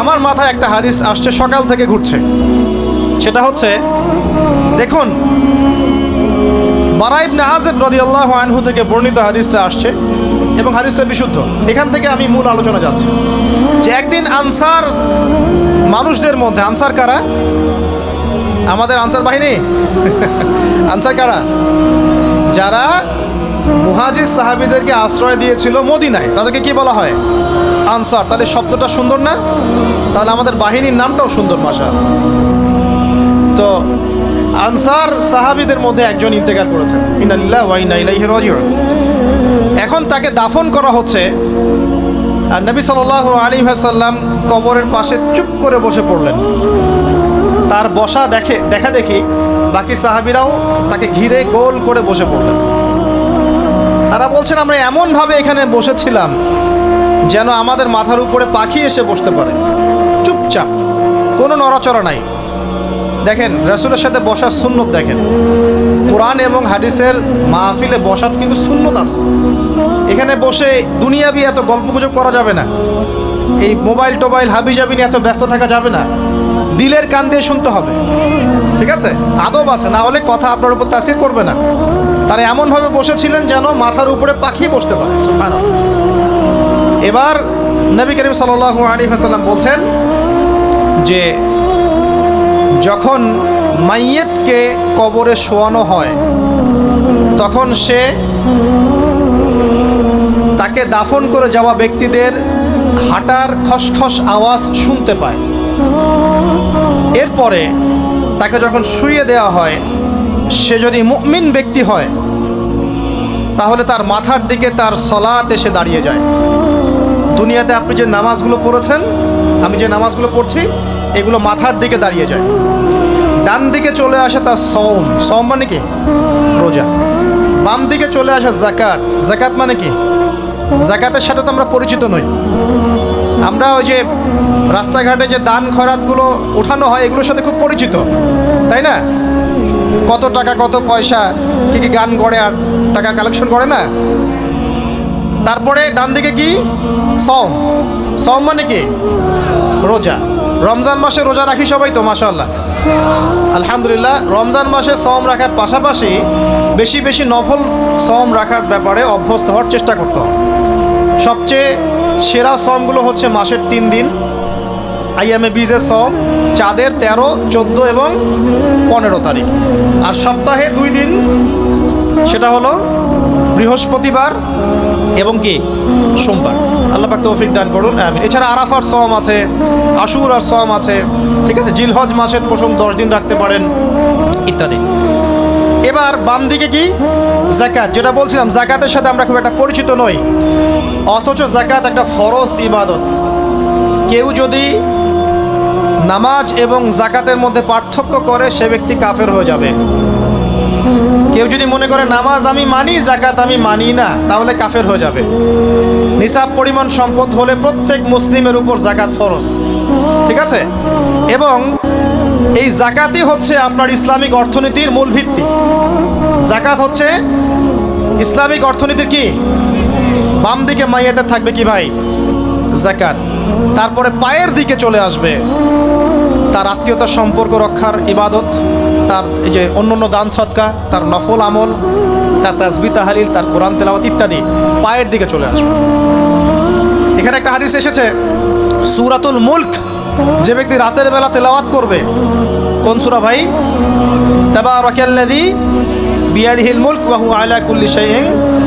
আমার মাথায় একটা হাদিস আসছে, সকাল থেকে ঘুরছে। সেটা হচ্ছে, দেখুন বারাইবনে আজেব রাদিয়াল্লাহু আনহু থেকে বর্ণিত হাদিসটা আসছে এবং হাদিসটা বিশুদ্ধ। এখান থেকে আমি মূল আলোচনা যাচ্ছি। যে একদিন আনসার মানুষদের মধ্যে, আনসার কারা? আমাদের আনসার বাহিনী? আনসার কারা? যারা মুহাজির সাহাবিদেরকে আশ্রয় দিয়েছিল মদিনায়। তাদেরকে কি বলা হয়? আনসার। তাহলে শব্দটা সুন্দর না? তাহলে আমাদের বাহিনীর নামটাও সুন্দর ভাষা তো আনসার সাহাবিদের মধ্যে একজন ইন্তেকাল করেছেন। ইনালিল্লাহ ওয়া ইন্না ইলাইহি রাজিউন। এখন তাকে দাফন করা হচ্ছে আর নবী সাল্লাল্লাহু আলাইহি ওয়াসাল্লাম কবরের পাশে চুপ করে বসে পড়লেন। তার বসা দেখে দেখা দেখি বাকি সাহাবিরাও তাকে ঘিরে গোল করে বসে পড়লেন। তারা বলছেন, আমরা এমনভাবে এখানে বসেছিলাম যেন আমাদের মাথার উপরে পাখি এসে বসতে পারে। চুপচাপ, কোনো নড়াচড়া নাই। দেখেন, রসুলের সাথে বসার সুন্নত দেখেন। কোরআন এবং হাদিসের মাহফিলে বসার কিন্তু সুন্নত আছে। এখানে বসে দুনিয়াবি এত গল্প গুজব করা যাবে না। এই মোবাইল টোবাইল হাবি জাবি নিয়ে এত ব্যস্ত থাকা যাবে না। দিলের কান দিয়ে শুনতে হবে। ঠিক আছে? আদব আছে, না হলে কথা আপনার উপর তাসির করবে না। তারা এমনভাবে বসেছিলেন যেন মাথার উপরে পাখি বসতে পারে এবার নবী করিম সাল্লাল্লাহু আলাইহি ওয়াসাল্লাম বলছেন যে, যখন মাইয়েতকে কবরে শোয়ানো হয়, তখন সে তাকে দাফন করে যাওয়া ব্যক্তিদের হাঁটার খসখস আওয়াজ শুনতে পায়। এরপরে তাকে যখন শুয়ে দেওয়া হয় সে যদি মুমিন ব্যক্তি হয়, তাহলে তার মাথার দিকে তার সলাত এসে দাঁড়িয়ে যায়। দুনিয়াতে আপনি যে নামাজগুলো পড়েছেন, আমি যে নামাজগুলো পড়ছি, এগুলো মাথার দিকে দাঁড়িয়ে যায়। ডান দিকে চলে আসে তার সৌম সৌম মানে কি? রোজা। বাম দিকে চলে আসে জাকাত জাকাত মানে কি? জাকাতের সাথে তো আমরা পরিচিত নই। আমরা ওই যে রাস্তাঘাটে যে দান খরাতগুলো উঠানো হয়, এগুলোর সাথে খুব পরিচিত। তাই না? কত টাকা, কত পয়সা, কি কি গান করে আর টাকা কালেকশন করে না? তারপরে ডান দিকে কি? সম সম মানে কি? রোজা। রমজান মাসে রোজা রাখি সবাই তো মাশাল্লাহ আলহামদুলিল্লাহ, রমজান মাসে সম রাখার পাশাপাশি বেশি বেশি নফল সম রাখার ব্যাপারে অভ্যস্ত হওয়ার চেষ্টা করতে হবে। সবচেয়ে সেরা সমগুলো হচ্ছে মাসের তিন দিন। আইএমএ বীজের সম চাঁদের তেরো, চোদ্দ এবং পনেরো তারিখ। আর সপ্তাহে দুই দিন, সেটা হলো বৃহস্পতিবার এবং কি? সোমবার। আল্লাহ পাক তৌফিক দান করুন এছাড়া আরাফার সম আছে আশুর আর সম আছে, ঠিক আছে? জিলহজ মাসের প্রথম দশ দিন রাখতে পারেন, ইত্যাদি। এবার বাম দিকে কি? জাকাত। যেটা বলছিলাম, জাকাতের সাথে আমরা খুব একটা পরিচিত নই, অথচ জাকাত একটা ফরজ ইবাদত। কেউ যদি নামাজ এবং জাকাতের মধ্যে পার্থক্য করে, সে ব্যক্তি কাফের হয়ে যাবে। কেউ যদি মনে করে, নামাজ আমি মানি জাকাত আমি মানি না, তাহলে কাফের হয়ে যাবে। নিসাব পরিমাণ সম্পদ হলে প্রত্যেক মুসলিমের উপর জাকাত ফরজ। ঠিক আছে? এবং এই জাকাতই হচ্ছে আপনার ইসলামিক অর্থনীতির মূল ভিত্তি। জাকাত হচ্ছে ইসলামিক অর্থনীতির কি? বাম দিকে মাইয়াতে থাকবে কি ভাই? জাকাত তারপরে পায়ের দিকে চলে আসবে। তার আত্মীয়তার সম্পর্ক রক্ষার ইবাদত, তার এই যে অন্য অন্য দান সৎকা তার নফল আমল, তার তাজবি তাহালিল, তার কোরআন তেলাওয়াত ইত্যাদি পায়ের দিকে চলে আসবে। এখানে একটা হাদিস এসেছে, সুরাতুল মুল্ক, যে ব্যক্তি রাতের বেলা তেলাওয়াত করবে, কোন সুরা ভাই? তাবারাকাল্লাযী বিয়াদিহিল মুলক ওয়া হুয়া আলা কুল্লি শাইইন।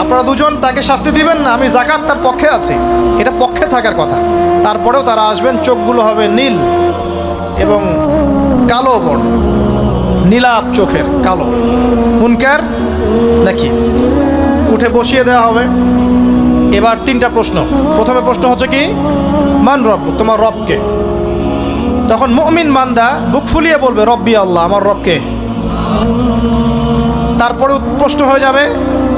আপনারা দুজন তাকে শাস্তি দিবেন না, আমি জাকাত তার পক্ষে আছি। এটা পক্ষে থাকার কথা। তারপরেও তারা আসবেন, চোখগুলো হবে নীল এবং কালো বর্ণ। নীলাপ চোখের কালো। মুনকার নাকি? উঠে বসিয়ে দেওয়া হবে। এবার তিনটা প্রশ্ন। প্রথমে প্রশ্ন হচ্ছে কি, মান রব, তোমার রবকে? তখন মুমিন মান্দা বুক ফুলিয়ে বলবে, রব্বি আল্লাহ, আমার রবকে। তারপরে প্রশ্ন হয়ে যাবে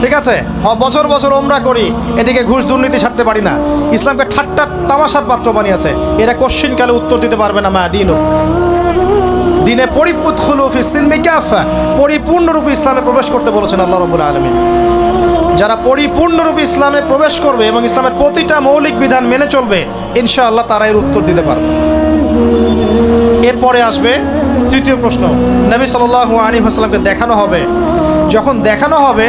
ঠিক আছে? বছর বছর ওমরা করি, এদিকে ঘুষ দুর্নীতি ছাড়তে পারি না। ইসলামকে ঠাট্টা তামাশার পাত্র বানিয়েছে। এরা কোশ্চিনকালে উত্তর দিতে পারবে না মা দিন দিনে কাফা পরিপূর্ণরূপে ইসলামে প্রবেশ করতে বলেছেন আল্লাহ রবুল আলমী যারা পরিপূর্ণরূপে ইসলামে প্রবেশ করবে এবং ইসলামের প্রতিটা মৌলিক বিধান মেনে চলবে, ইনশাআল্লাহ তারা এর উত্তর দিতে পারবে। এরপরে আসবে তৃতীয় প্রশ্ন। নবী সাল্লাল্লাহু আলী হাসলামকে দেখানো হবে। যখন দেখানো হবে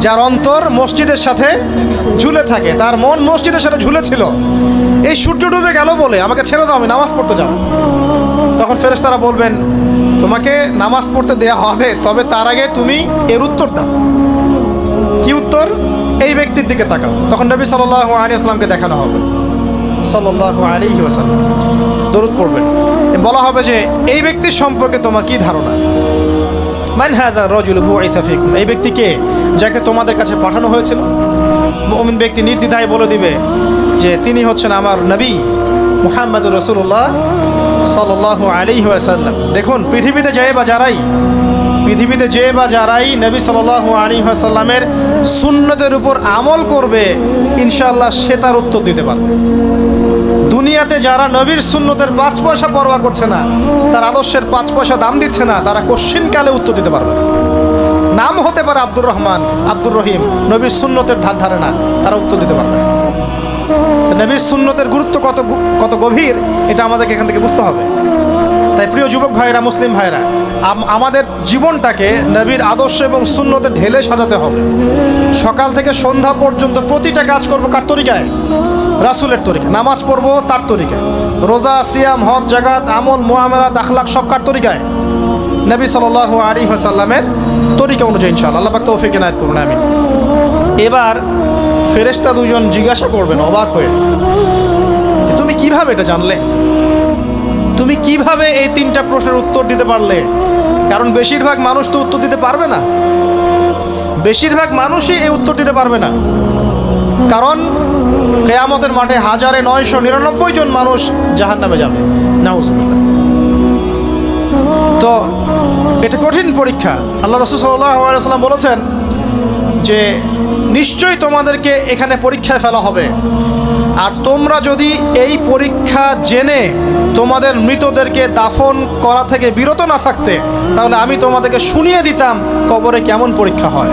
যার অন্তর মসজিদের সাথে ঝুলে থাকে, তার মন মসজিদের সাথে ঝুলেছিল। এই সূর্য ডুবে গেল বলে আমাকে ছেড়ে দাও, আমি নামাজ পড়তে যাব। তখন ফেরেশতারা বলবেন, তোমাকে নামাজ পড়তে দেয়া হবে, তবে তার আগে তুমি এর উত্তর দাও। কি উত্তর? এই ব্যক্তির দিকে তাকাও। তখন নবী সাল্লাহ আলী আসলামকে দেখানো হবে। সাল্লাহ আলী দরুদ পড়বেন। বলা হবে যে, এই ব্যক্তির সম্পর্কে তোমার কি ধারণা? মান হাদা রজুল বুআইসা ফিকুম। এই ব্যক্তি কে? যাকে তোমাদের কাছে পাঠানো হয়েছিল? মুমিন ব্যক্তি নির্দ্বিধায় বলে দিবে যে তিনি হচ্ছেন আমার নবী মুহাম্মদুর রসুল্লাহ সাল্লাল্লাহু আলাইহি ওয়াসাল্লাম। দেখুন, পৃথিবীতে যায় বা যারাই, পৃথিবীতে যে বা যারাই নবী সাল্লাল্লাহু আলাইহি ওয়াসাল্লামের সুন্নতের উপর আমল করবে ইনশাল্লাহ সে তার উত্তর দিতে পারবে। যারা নবীর সুন্নতের পাঁচ পয়সা পরোয়া করছে না, তার আদর্শের পাঁচ পয়সা দাম দিচ্ছে না, তারা কোশ্চিনকালে উত্তর দিতে পারবে। নাম হতে পারে আব্দুর রহমান, আব্দুর রহিম, নবীর সুন্নতের ধার ধারে না, তারা উত্তর দিতে পারবে। নবীর সুন্নতের গুরুত্ব কত কত গভীর, এটা আমাদেরকে এখান থেকে বুঝতে হবে তাই প্রিয় যুবক ভাইরা, মুসলিম ভাইরা আমাদের জীবনটাকে নবীর আদর্শ এবং সুন্নতে ঢেলে সাজাতে হবে সকাল থেকে সন্ধ্যা পর্যন্ত প্রতিটা কাজ করব কার তরিকায় রাসুলের তরিকা। নামাজ পড়ব তার তরিকায় রোজা, সিয়াম, হজ জাগাত আমল মোহামেরা দাখলাক সব কার তরিকায়? নবী সাল আলী হাসাল্লামের তরিকা অনুযায়ী ইনশাল্লাহ আল্লাহ তৌফিক এনায়ত করুন আমি এবার ফেরেশতা দুজন জিজ্ঞাসা করবেন, অবাক হয়ে, যে তুমি কীভাবে এটা জানলে? তুমি কীভাবে এই তিনটা প্রশ্নের উত্তর দিতে পারলে? কারণ বেশিরভাগ মানুষ তো উত্তর দিতে পারবে না। বেশিরভাগ মানুষই এই উত্তর দিতে পারবে না। কারণ কেয়ামতের মাঠে হাজারে নয়শো নিরানব্বই জন মানুষ জাহান নামে যাবে তো এটা কঠিন পরীক্ষা। আল্লাহ রসুল সাল্লাম বলেছেন যে, নিশ্চয়ই তোমাদেরকে এখানে পরীক্ষায় ফেলা হবে। আর তোমরা যদি এই পরীক্ষা জেনে তোমাদের মৃতদেরকে দাফন করা থেকে বিরত না থাকতে, তাহলে আমি তোমাদেরকে শুনিয়ে দিতাম কবরে কেমন পরীক্ষা হয়।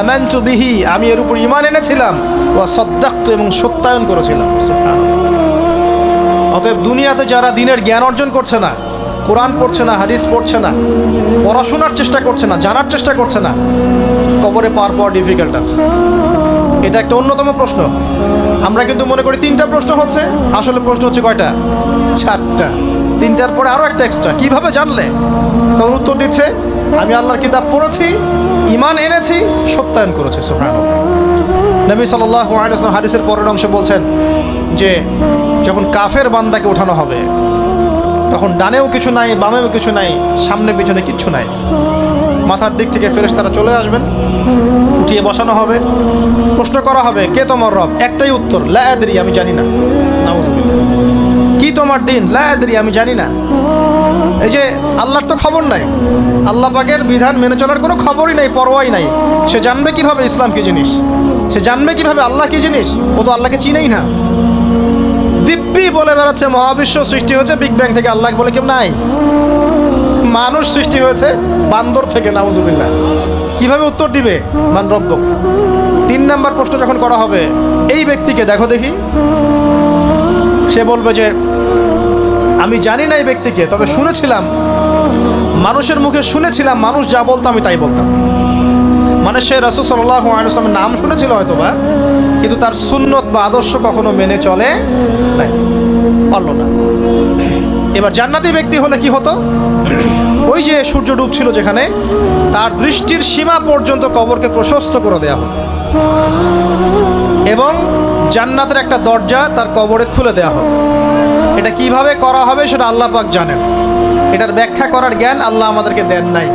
আমানতু বিহি, আমি এর উপর ইমান এনেছিলাম ও সদ্দাক্ত এবং সত্যায়ন করেছিলাম অতএব দুনিয়াতে যারা দিনের জ্ঞান অর্জন করছে না, কোরআন পড়ছে না, হাদিস পড়ছে না, পড়াশোনার চেষ্টা করছে না, জানার চেষ্টা করছে না, কবরে পার পাওয়া ডিফিকাল্ট আছে। এটা একটা অন্যতম প্রশ্ন। আমরা কিন্তু মনে করি তিনটা প্রশ্ন হচ্ছে, আসলে প্রশ্ন হচ্ছে কয়টা? চারটা। তিনটার পরে আরও একটা এক্সট্রা কীভাবে জানলে? তখন উত্তর দিচ্ছে আমি আল্লাহর কিতাব পড়েছি ইমান এনেছি, সত্যায়ন করেছি সুফান নবী সাল্লাহ আলাইসলাম হাদিসের পরের অংশে বলছেন যে, যখন কাফের বান্দাকে ওঠানো হবে, তখন ডানেও কিছু নাই, বামেও কিছু নাই, সামনে পিছনে কিচ্ছু নাই। মাথার দিক থেকে ফেরেস তারা চলে আসবেন, উঠিয়ে বসানো হবে। প্রশ্ন করা হবে, কে তোমার রব? একটাই উত্তর লায়াদরি আমি জানি না। কি তোমার দিন? লায়াদরি আমি জানি না। এই যে আল্লাহর তো খবর নাই। আল্লাহ পাকের বিধান মেনে চলার কোনো খবরই নাই, পরোয়াই নাই। সে জানবে কীভাবে ইসলাম কি জিনিস? সে জানবে কীভাবে আল্লাহ কি জিনিস? ও তো আল্লাহকে চিনেই না। দিব্যি বলে বেড়াচ্ছে, মহাবিশ্ব সৃষ্টি হয়েছে বিগ ব্যাং থেকে আল্লাহ বলে কেউ নাই। মানুষ সৃষ্টি হয়েছে, বান্দর থেকে, নাউজুবিল্লাহ। কীভাবে উত্তর দিবে? মান রব্বক। তিন নাম্বার প্রশ্ন যখন করা হবে, এই ব্যক্তিকে দেখো দেখি। সে বলবে যে আমি জানি না এই ব্যক্তিকে, তবে শুনেছিলাম, মানুষের মুখে শুনেছিলাম, মানুষ যা বলতো আমি তাই বলতাম। মানে সে রসুল সাল্লাহ আলসালামের নাম শুনেছিল হয়তো বা কিন্তু তার সুন্নত বা আদর্শ কখনো মেনে চলে নাই। পারল না। এবার জান্নাতি ব্যক্তি হলে কি হতো? ওই যে সূর্য ডুবছিল যেখানে, তার দৃষ্টির সীমা পর্যন্ত কবরকে প্রশস্ত করে দেওয়া হতো। এবং জান্নাতের একটা দরজা তার কবরে খুলে দেওয়া হতো। এটা কীভাবে করা হবে সেটা আল্লাহ পাক জানেন। এটার ব্যাখ্যা করার জ্ঞান আল্লাহ আমাদেরকে দেন নাই।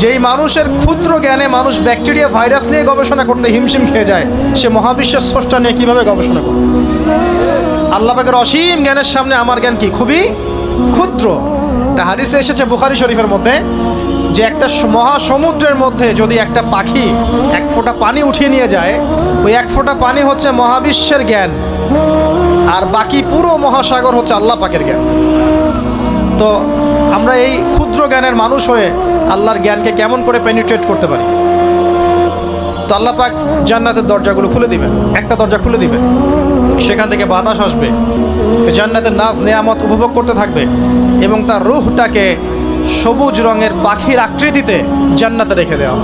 যেই মানুষের ক্ষুদ্র জ্ঞানে মানুষ ব্যাকটেরিয়া, ভাইরাস নিয়ে গবেষণা করতে হিমশিম খেয়ে যায়, সে মহাবিশ্বের স্রষ্টা নিয়ে কীভাবে গবেষণা করবে? আল্লাহ পাকের অসীম জ্ঞানের সামনে আমার জ্ঞান কি? খুবই ক্ষুদ্র। একটা হাদিসে এসেছে বুখারি শরীফের মধ্যে যে একটা মহাসমুদ্রের মধ্যে যদি একটা পাখি এক ফোঁটা পানি উঠিয়ে নিয়ে যায়, ওই এক ফোঁটা পানি হচ্ছে মহাবিশ্বের জ্ঞান। আর বাকি পুরো মহাসাগর হচ্ছে আল্লাহ পাকের জ্ঞান। তো আমরা এই ক্ষুদ্র জ্ঞানের মানুষ হয়ে আল্লাহর জ্ঞানকে কেমন করে পেনিট্রেট করতে পারি? তো আল্লাহ পাক জান্নাতের দরজাগুলো খুলে দিবেন, একটা দরজা খুলে দিবেন। সেখান থেকে বাতাস আসবে জান্নাতের নাচ নেয়ামত উপভোগ করতে থাকবে এবং তার রুহটাকে সবুজ রঙের পাখির আকৃতিতে জান্নাতে রেখে দেওয়া।